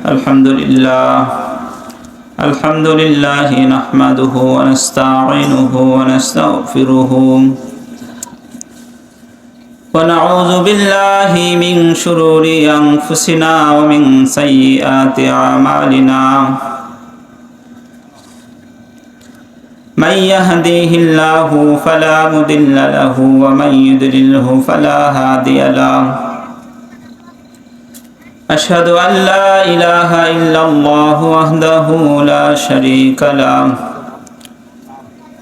الحمد لله الحمد لله نحمده ونستعينه ونستغفره. ونعوذ بالله من شرور أنفسنا ومن سيئات أعمالنا. من يهديه الله فلا مضل له ومن يضلله فلا هادي له. أشهد أن لا إله إلا الله وحده لا شريك له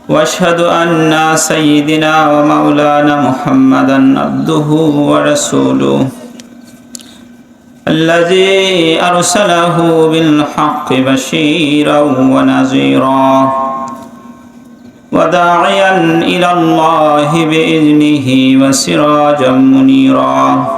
وأشهد أن سيدنا ومولانا محمدا عبده ورسوله الذي أرسله بالحق بشيرا ونذيرا وداعيا إلى الله بإذنه وسراجا منيرا.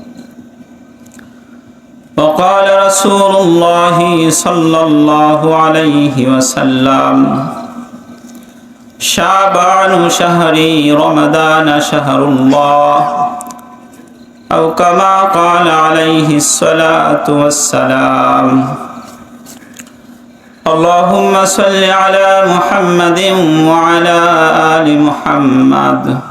وقال رسول الله صلى الله عليه وسلم شعبان شهري رمضان شهر الله. أو كما قال عليه الصلاة والسلام اللهم صل على محمد وعلى آل محمد.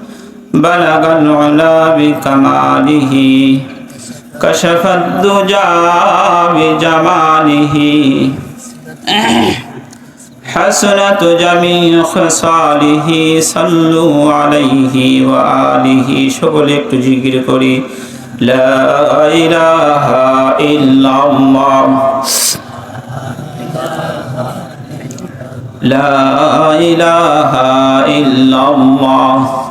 بلغ العلا بكماله كشف الدجى بجماله حسنة جميع خصاله صلوا عليه وآله شغل تجيكر كري لا إله إلا الله لا إله إلا الله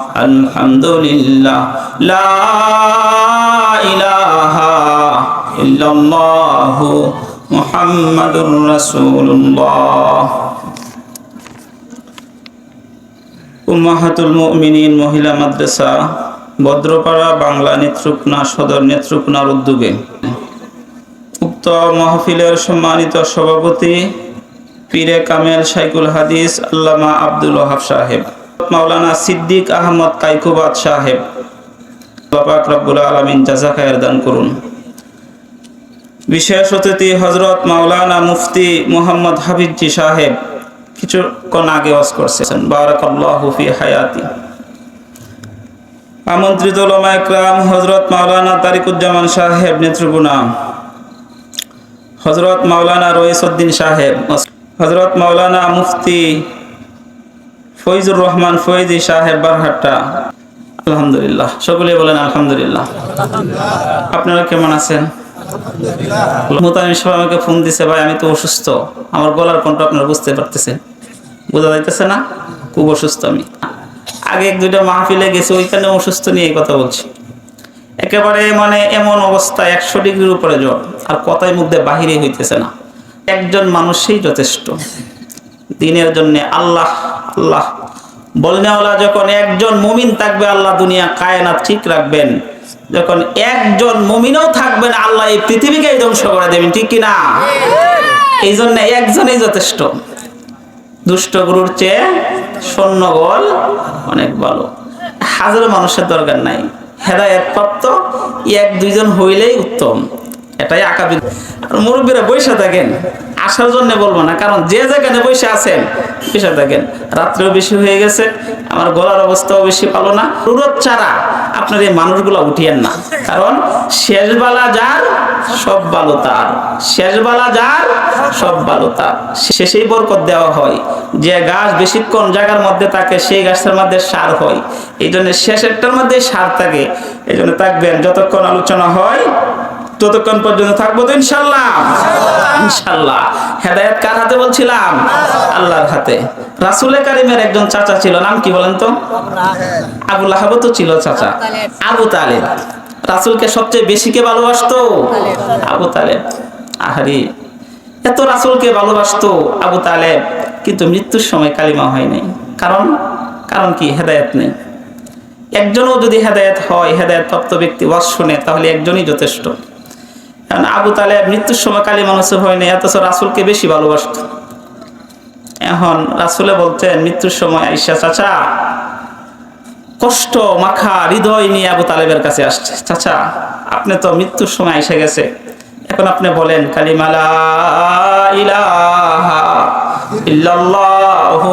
আলহামদুলিল্লাহ, লা ইলাহা ইল্লাল্লাহ মুহাম্মাদুর রাসূলুল্লাহ। উম্মাহাতুল মুমিনিন মহিলা মাদ্রাসা, ভদ্রপাড়া বাংলা নেত্রকোনা সদর নেত্রকোনার উদ্যোগে। উক্ত মাহফিলের সম্মানিত সভাপতি পীরে কামেল সাইকুল হাদিস আল্লামা আব্দুল ওহাব সাহেব। মাওলানা সিদ্দিক আহমদ কাইকুবাদ সাহেব। বাপাক রব্বুল আলমিন জাজা খায়ের দান করুন। বিশেষ অতিথি হজরত মাওলানা মুফতি মোহাম্মদ হাবিবজি সাহেব কিছুক্ষণ আগে ওয়াজ করছেন। বারাকাল্লাহু হায়াতি। আমন্ত্রিত ওলামা একরাম হজরত মাওলানা তারিকুজ্জামান সাহেব নেত্রকোনা হজরত মাওলানা রইসুদ্দিন সাহেব। হজরত মাওলানা মুফতি ফৈজুর রহমান ফৈজি সাহেব বারহাট্টা। আলহামদুলিল্লাহ। সকলে বলেন আলহামদুলিল্লাহ। আপনারা কেমন আছেন? মোতামিম আমাকে ফোন দিছে, ভাই, আমি তো অসুস্থ। আমার গলার কণ্ঠ আপনারা বুঝতে পারতেছেন। বোঝা যাইতেছে না? খুব অসুস্থ আমি। আগে এক দুইটা মাহফিলে গেছি, ওইখানে অসুস্থ নিয়ে কথা বলছি। একেবারে মানে এমন অবস্থা, একশো ডিগ্রির উপরে জ্বর। আর কথাই মধ্যে বাহিরে হইতেছে না। একজন মানুষই যথেষ্ট। দিনের জন্য আল্লাহ আল্লাহ। বলনেওয়ালা যখন একজন মুমিন থাকবে আল্লাহ দুনিয়া কায়নাত ঠিক রাখবেন। যখন একজন মুমিনও থাকবেন আল্লাহ এই পৃথিবীকেই ধ্বংস করে দেবেন ঠিক কি না এই জন্য একজনই যথেষ্ট। দুষ্ট গুরুর চেয়ে সৈন্যবল অনেক ভালো। হাজারো মানুষের দরকার নাই। হেদায়ত প্রাপ্ত এক দুইজন হইলেই উত্তম। এটাই আকাবি আর মুরব্বীরা বসে থাকেন, আসার জন্য বলব না, কারণ যে যেখানে বসে আছেন বসে থাকেন। রাত্রেও বেশি হয়ে গেছে, আমার গলার অবস্থাও বেশি পালো না। রুরত ছাড়া আপনার এই মানুষগুলো উঠিয়েন না। কারণ শেষবেলা যার, সব ভালো তার। শেষবেলা যার, সব ভালো তার। শেষেই বরকত দেওয়া হয়। যে গাছ বেশিক্ষণ জায়গার মধ্যে থাকে, সেই গাছের মধ্যে সার হয়। এই জন্য শেষেরটার মধ্যে সার থাকে। এই জন্য থাকবেন, যতক্ষণ আলোচনা হয় ততক্ষণ পর্যন্ত থাকব তো ইনশাল্লাহ। ইনশাল্লাহ। হেদায়ত কার হাতে বলছিলাম? আল্লাহর হাতে। রাসুলে কারিমের একজন চাচা ছিল নাম কি বলেন তো? আবু লাহাব তো ছিল চাচা। আবু তালেব। রাসুলকে সবচেয়ে বেশি কে ভালোবাসতো? আবু তালেব। আহারি এত রাসুলকে ভালোবাসতো আবু তালেব কিন্তু মৃত্যুর সময় কালিমা হয় নাই। কারণ? কারণ কি? হেদায়ত নেই। একজনও যদি হেদায়ত হয় হেদায়ত প্রাপ্ত ব্যক্তি ওয়াজ শুনে তাহলে একজনই যথেষ্ট। কারণ আবু তালেব মৃত্যুর সময় কালী মানুষের হয়নি, অথচ রাসুলকে বেশি ভালোবাসত। এখন রাসুলে বলতেন, মৃত্যুর সময় আইসা চাচা, কষ্ট, মাখা, হৃদয় নিয়ে আবু তালেবের কাছে আসছে। চাচা, আপনি তো মৃত্যুর সময় এসে গেছে। এখন আপনি বলেন কালিমালা ইলাহা ইল্লাল্লাহু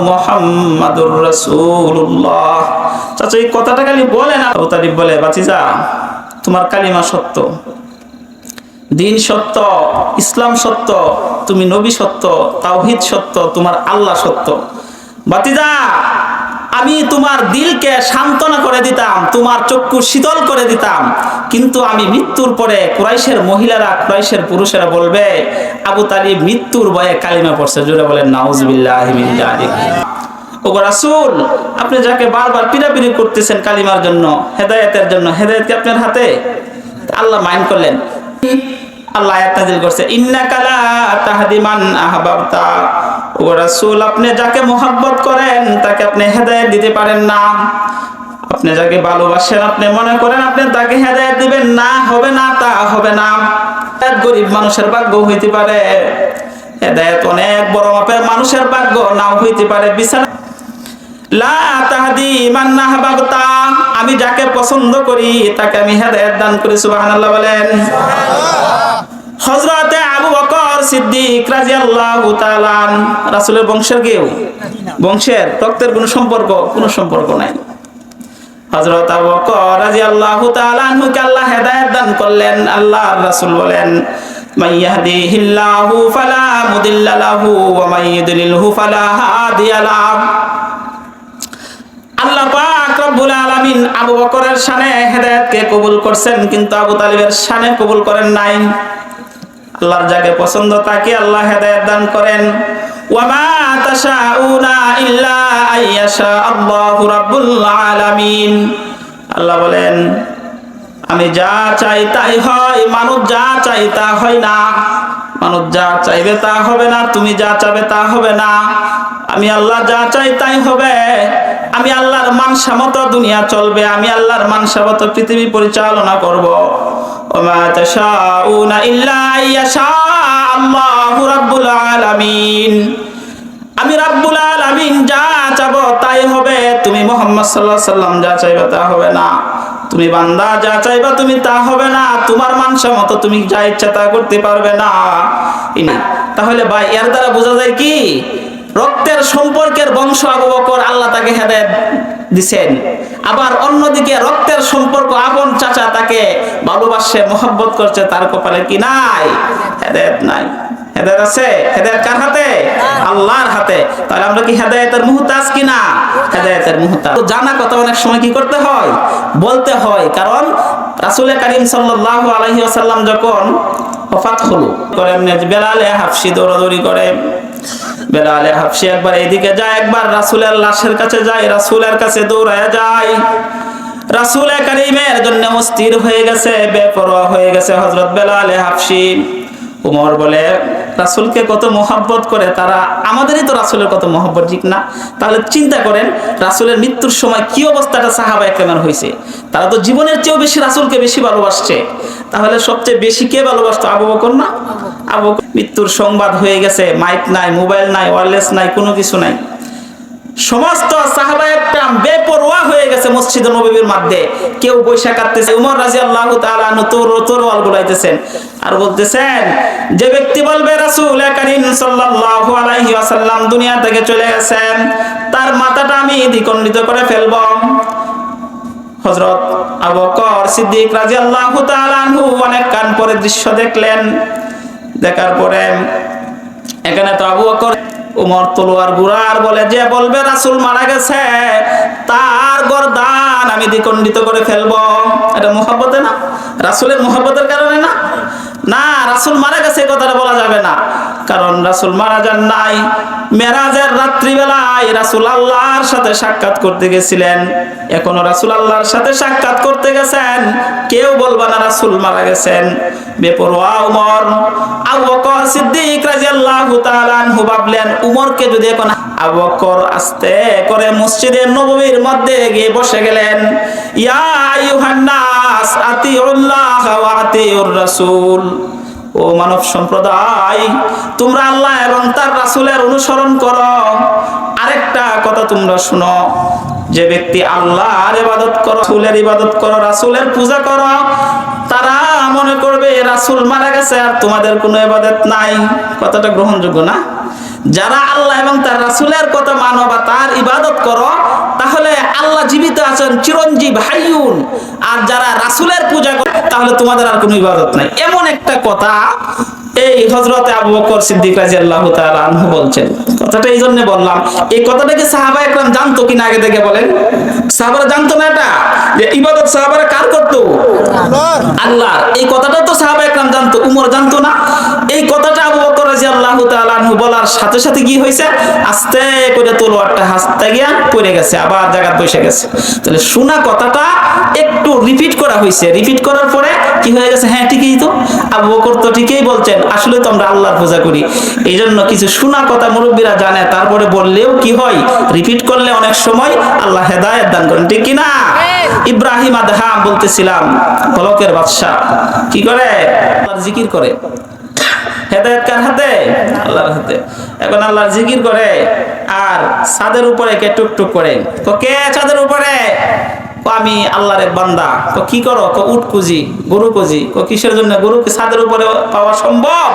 চাচা, এই কথাটা খালি বলেন, আবু তালিব বলে, বাচিজা, তোমার কালিমা সত্য। দিন সত্য, ইসলাম সত্য, তুমি নবী সত্য, তাওহিদ সত্য, তোমার আল্লাহ সত্য। বাতিদা, আমি তোমার দিলকে সান্ত্বনা করে দিতাম, তোমার চক্ষু শীতল করে দিতাম, কিন্তু আমি মৃত্যুর পরে কুরাইশের মহিলারা, কুরাইশের পুরুষেরা বলবে, আবু তালিব মৃত্যুর ভয়ে কালিমা পড়ছে। জোরে বলেন, নাউজবিল্লাহ রাসূল, আপনি যাকে বারবার পিরাপিরি করতেছেন কালিমার জন্য, হেদায়েতের জন্য, হেদায়েত আপনার হাতে? আল্লাহ মাইন্ড করলেন। আল্লাহ আয়াত নাযিল করছে আহবাবতা। ও রাসূল, আপনি যাকে করেন, তাকে আপনি হেদায়েত দিতে পারেন না। আপনি যাকে ভালোবাসেন, আপনি মনে করেন আপনি তাকে হেদায়েত দিবেন না, হবে না, তা হবে না। গরিব মানুষের ভাগ্য হইতে পারে, হেদায়েত অনেক বড় মাপের মানুষের ভাগ্য নাও হইতে পারে। বিছানা লা তাহদি মান আহবাবতা আমি যাকে পছন্দ করি তাকে আমি হেদায়েত দান করি সুবহানাল্লাহ বলেন। হযরতে আবু বকর সিদ্দিক রাদিয়াল্লাহু তাআলা রাসূলের বংশের কেউ? বংশের রক্তের কোনো সম্পর্ক? কোনো সম্পর্ক নাই। হযরত আবু বকর রাদিয়াল্লাহু তাআলা আনহুকে আল্লাহ হেদায়েত দান করলেন আল্লাহর রাসূল বলেন মান ইয়াহদিহিল্লাহু ফালা মুদিল্লা লাহু ওয়া মান ইউদ্লিলহু ফালা হাদিয়া লাহু। আল্লাহ পাক রব্বুল আলামিন আবু বকরের শানে হেদায়েতকে কবুল করছেন, কিন্তু আবু তালিবের শানে কবুল করেন নাই। আল্লাহর যাকে পছন্দ তাকে আল্লাহ হেদায়েত দান করেন। ওয়ামা তাশাউনা ইল্লা আইয়াশা আল্লাহু রাব্বুল আলামিন। আল্লাহ বলেন, আমি যা চাই তাই হয় মানুষ যা চাই তা হয় না। মানুষ যা চাইবে তা হবে না তুমি যা চাবে তা হবে না। আমি আল্লাহ যা চাই তাই হবে। আমি আল্লাহর মানসা মতো দুনিয়া চলবে, আমি আল্লাহর মানসা মতো পৃথিবী পরিচালনা করব। আমি রাব্বুল আলামিন যা চাবো তাই হবে, তুমি মোহাম্মদ সাল্লাল্লাহু আলাইহি সাল্লাম যা চাইবে তা হবে না। তুমি বান্দা, যা চাইবা তুমি তা হবে না। তোমার মানসা মতো তুমি যা ইচ্ছা তা করতে পারবে না, তাহলে ভাই, এর দ্বারা বোঝা যায় কি? রক্তের সম্পর্কের বংশ আবু বকর আল্লাহ তাকে হেদায়েত দিছেন। আবার অন্যদিকে রক্তের সম্পর্ক আপন চাচা তাকে ভালোবাসে, মোহাব্বত করছে, তার কপালে কি নাই? হেদায়েত নাই। হেদায়ত আছে? হেদায়ত কার হাতে? আল্লাহর হাতে। তাহলে আমরা কি হেদায়তের মুহতাজ কিনা? হেদায়তের মুহতাজ। তো জানা কথা অনেক সময় কি করতে হয়? বলতে হয়। কারণ রাসূল করিম সাল্লাল্লাহু আলাইহি ওয়াসাল্লাম যখন ওফাত হলো করে এমনি বেলালে হাফসি দৌড়াদৌড়ি করে বেলালে হাফসি একবার এদিকে যায় একবার রাসূলের লাশের কাছে যায় রাসূলের কাছে দৌড়ায় যায়। রাসূল করিমের জন্য মস্তির হয়ে গেছে বেপরোয়া হয়ে গেছে হযরত বেলালে হাফসি। উমর বলে রাসূলকে কত মহাব্বত করে, তারা আমাদেরই তো রাসুলের কত মহাব্বত, ঠিক না? তাহলে চিন্তা করেন, রাসুলের মৃত্যুর সময় কি অবস্থাটা সাহাবা একরামের হয়েছে? তারা তো জীবনের চেয়েও বেশি রাসুলকে বেশি ভালোবাসছে। তাহলে সবচেয়ে বেশি কে ভালোবাসতো, আবু বকর না? আবু মৃত্যুর সংবাদ হয়ে গেছে, মাইক নাই, মোবাইল নাই, ওয়ারলেস নাই, কোনো কিছু নাই। সমস্ত বেপরোয়া হয়ে গেছে মধ্যে কেউ কাটতেছে গুলাইতেছেন। আর বলতেছেন, যে ব্যক্তি দুনিয়া থেকে চলে গেছেন, তার মাথাটা আমি দ্বিখণ্ডিত করে সিদ্দিক অনেক কান দৃশ্য দেখলেন। দেখার পরে এখানে তো আবু বকর উমর তলোয়ার গুড়ার বলে, যে বলবে রাসূল মারা গেছে, তার গর্দান আমি দ্বিখণ্ডিত করে ফেলব। এটা মোহাব্বতে না? রাসূলের মোহাব্বতের কারণে না? না, রাসুল মারা গেছে কথাটা বলা যাবে না। কারণ রাসুল মারা যান নাই। মেরাজের রাত্রিবেলায় রাসূল আল্লাহর সাথে সাক্ষাৎ করতে গেছিলেন। এখনও রাসূল আল্লাহর সাথে সাক্ষাৎ করতে গেছেন। কেউ বলবে না রাসুল মারা গেছেন। বেপরোয়া উমর, আবু বকর সিদ্দিক উমরকে যদি এখন আবু বকর আস্তে করে নববীর মধ্যে গিয়ে বসে গেলেন ও মানব সম্প্রদায়, তোমরা আল্লাহ এবং তার রাসূলের অনুসরণ করো। আরেকটা কথা তোমরা শুনো, যে ব্যক্তি আল্লাহর ইবাদত করো, রাসূলের ইবাদত করো, রাসুলের পূজা করো তারা মনে করবে, রাসুল মারা গেছে আর তোমাদের কোনো এবাদত নাই। কথাটা গ্রহণযোগ্য না? যারা আল্লাহ এবং তার রাসুলের কথা মানো বা তার ইবাদত করো, তাহলে আল্লাহ জীবিত আছেন, চিরঞ্জীব হাইউন আর যারা রাসুলের পূজা করে, তাহলে তোমাদের আর কোনো ইবাদত নাই। এমন একটা কথা এই হজরতে আবু বকর সিদ্দিক রাজি আল্লাহ আনহু বলছেন কথাটা এই জন্য বললাম এই কথাটাকে সাহাবা একরাম জানতো কিনা আগে থেকে বলেন? সাহাবারা জানতো না এটা? যে ইবাদত সাহাবারা কার করতো? আল্লাহ এই কথাটা তো সাহাবা একরাম জানতো উমর জানতো না। এই কথাটা আবু বকর বলার সাথে সাথে কি হয়েছে আস্তে করে তলোয়ারটা হাসতে গিয়া পড়ে গেছে, আবার জায়গা বসে গেছে। তাহলে শোনা কথাটা একটু রিপিট করা রিপিট করার পরে কি হয়ে গেছে? হ্যাঁ ঠিকই তো। আবু বকর তো ঠিকই বলছেন, আসলে তো আমরা আল্লাহর পূজা করি। এই জন্য কিছু শোনা কথা মুরব্বীরা জানে, তারপরে বললেও কি হয়? রিপিট করলে অনেক সময় আল্লাহ হেদায়েত দান করেন, ঠিক কি ইব্রাহিম আদহা বলতেছিলাম পলকের বাদশা কি করে? আল্লাহর জিকির করে। হেদায়েত কার হাতে? আল্লাহর হাতে। এখন আল্লাহর জিকির করে আর ছাদের উপরে কে টুকটুক করে? তো কে ছাদের উপরে? আমি আল্লাহর এক বান্দা। কো কি করো? কো উট কুজি গরু কুজি কো কিসের জন্য? গরু কি ছাদের উপরে পাওয়া সম্ভব?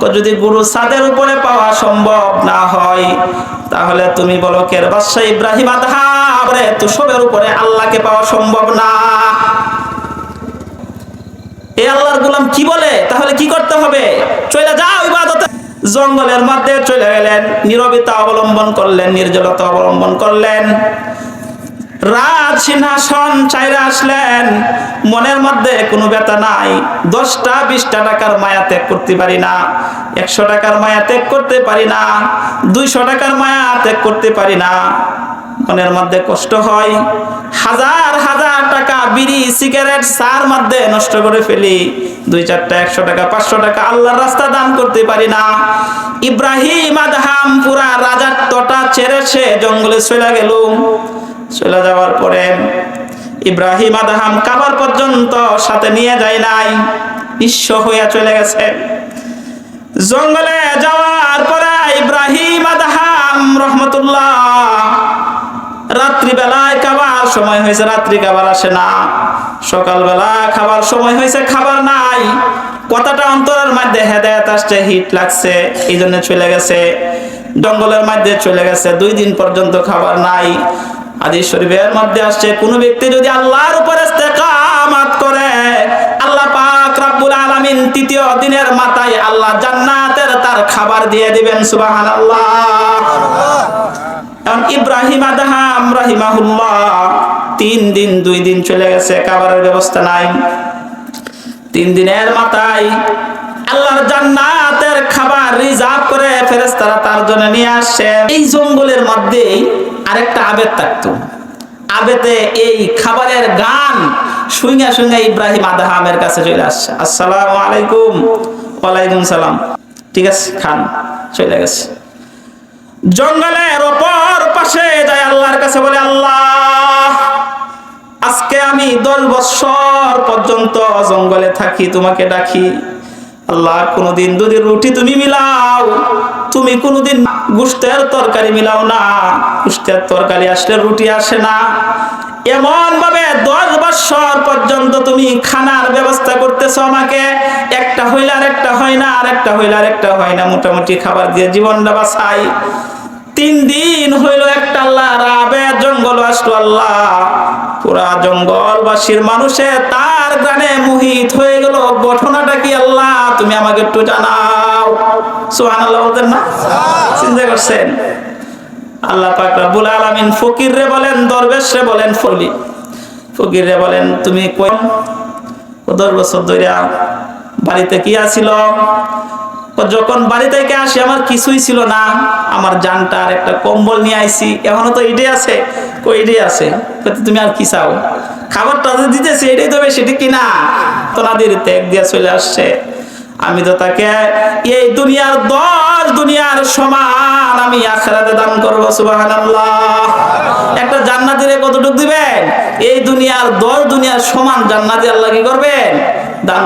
তো যদি গরু ছাদের উপরে পাওয়া সম্ভব না হয় তাহলে তুমি বলো কের? বাদশা ইব্রাহিম আদহা রে তুষবের উপরে আল্লাহকে পাওয়া সম্ভব না। এই আল্লাহর গোলাম কি বলে? তাহলে কি করতে হবে? চলে যাও ইবাদতে। জঙ্গলের মধ্যে চলে গেলেন নীরবিতা অবলম্বন করলেন, নির্জলতা অবলম্বন করলেন। রাজ সিংহাসন চাইরে আসলেন, মনের মধ্যে কোনো ব্যথা নাই। দশটা, বিশটা টাকার মায়া ত্যাগ করতে পারি না, একশো টাকার মায়া ত্যাগ করতে পারি না, দুইশো টাকার মায়া ত্যাগ করতে পারি না। মনের মধ্যে কষ্ট হয়, হাজার বিড়ি, সিগারেট মধ্যে নষ্ট করে ফেলি। দুই চারটা, একশো টাকা, পাঁচশো টাকা আল্লাহর রাস্তা দান করতে পারি না। ইব্রাহিম আদহাম পুরা রাজার তটা ছেড়ে সে জঙ্গলে চলে গেল। চলে যাওয়ার পরে ইব্রাহিম আদহাম কাবার পর্যন্ত সাথে নিয়ে যায় নাই। নিঃস্ব হইয়া চলে গেছে। জঙ্গলে যাওয়ার সময় হয়েছে, রাত্রি খাবার আসে না। সকালবেলা খাবার সময় হয়েছে, খাবার নাই। কথাটা অন্তরের মধ্যে হেদায়ত আসছে, হিট লাগছে এই জন্য চলে গেছে। জঙ্গলের মধ্যে চলে গেছে, দুই দিন পর্যন্ত খাবার নাই। আদি শরীফের মধ্যে আসছে, কোন ব্যক্তি যদি আল্লাহর উপরে ইস্তেকামাত করে, আল্লাহ পাক রাব্বুল আলামিন তৃতীয় দিনের মাথায় আল্লাহ জান্নাতের তার খাবার দিয়ে দিবেন, সুবহানাল্লাহ। এখন ইব্রাহিম আদহাম রাহিমাহুল্লাহ তিন দিন, দুই দিন চলে গেছে খাবারের ব্যবস্থা নাই। তিন দিনের মাথায় আল্লাহর জান্নাতের খাবার রিজার্ভ করে ফেরেশতারা তার জন্য নিয়ে আসছে। এই জঙ্গলের মধ্যে আরেকটা আবেদ থাকতো। আবেতে এই খাবারের গান শুইঙা শুইঙা ইব্রাহিম আদহামের কাছে চলে আসছে। আসসালামু আলাইকুম, ওয়ালাইকুম সালাম। ঠিক আছে, খান, চলে গেছে। জঙ্গলের অপর পাশে যায় আল্লাহর কাছে বলে, আল্লাহ, আজকে আমি দশ বছর পর্যন্ত জঙ্গলে থাকি, তোমাকে ডাকি। আল্লাহ কোনোদিন যদি রুটি তুমি মিলাও, তুমি কোনোদিন গুস্তের তরকারি মিলাও না। গুস্তের তরকারি আসলে রুটি আসে না। এমন ভাবে দশ বছর পর্যন্ত তুমি খানার ব্যবস্থা করতেছো আমাকে। একটা হইলে আর একটা হয় না আর একটা হইলে আর একটা হয় না। মোটামুটি খাবার দিয়ে জীবনটা বাঁচাই। তিন দিন হইল একটা আল্লাহ রাবে, জঙ্গল আসলো আল্লাহ। পুরা জঙ্গলবাসীর মানুষে তার গানে মোহিত হয়ে গেল। ঘটনাটা কি আল্লাহ? তুমি আমাকে একটু জানাও। সুহান আল্লাহ বলতেন না? চিন্তা করছেন? আল্লাহ পাক রব্বুল আলামিন ফকির রে বলেন দরবেশ রে বলেন ফলি ফকির। রে বলেন, তুমি ও দশ বছর ধরে বাড়িতে কি আছিল? যখন বাড়ি থেকে আসি, আমার কিছুই ছিল না। আমার জানটা আর একটা কম্বল নিয়ে আইছি। এখনও তো এটাই আছে। কই এটাই আছে? তুমি আর কি চাও? খাবারটা যে দিতেছি, এটাই তবে সেটা কিনা? তো নাদির ত্যাগ দিয়া চলে আসছে। আমি তো তাকে এই দুনিয়ার দশ দুনিয়ার সমান আমি আখেরাতে দান করব, সুবহানাল্লাহ। একটা জান্নাতিরে কতটুকু দিবেন? এই দুনিয়ার দশ দুনিয়ার সমান জান্নাতি আল্লাহ কি করবেন? দান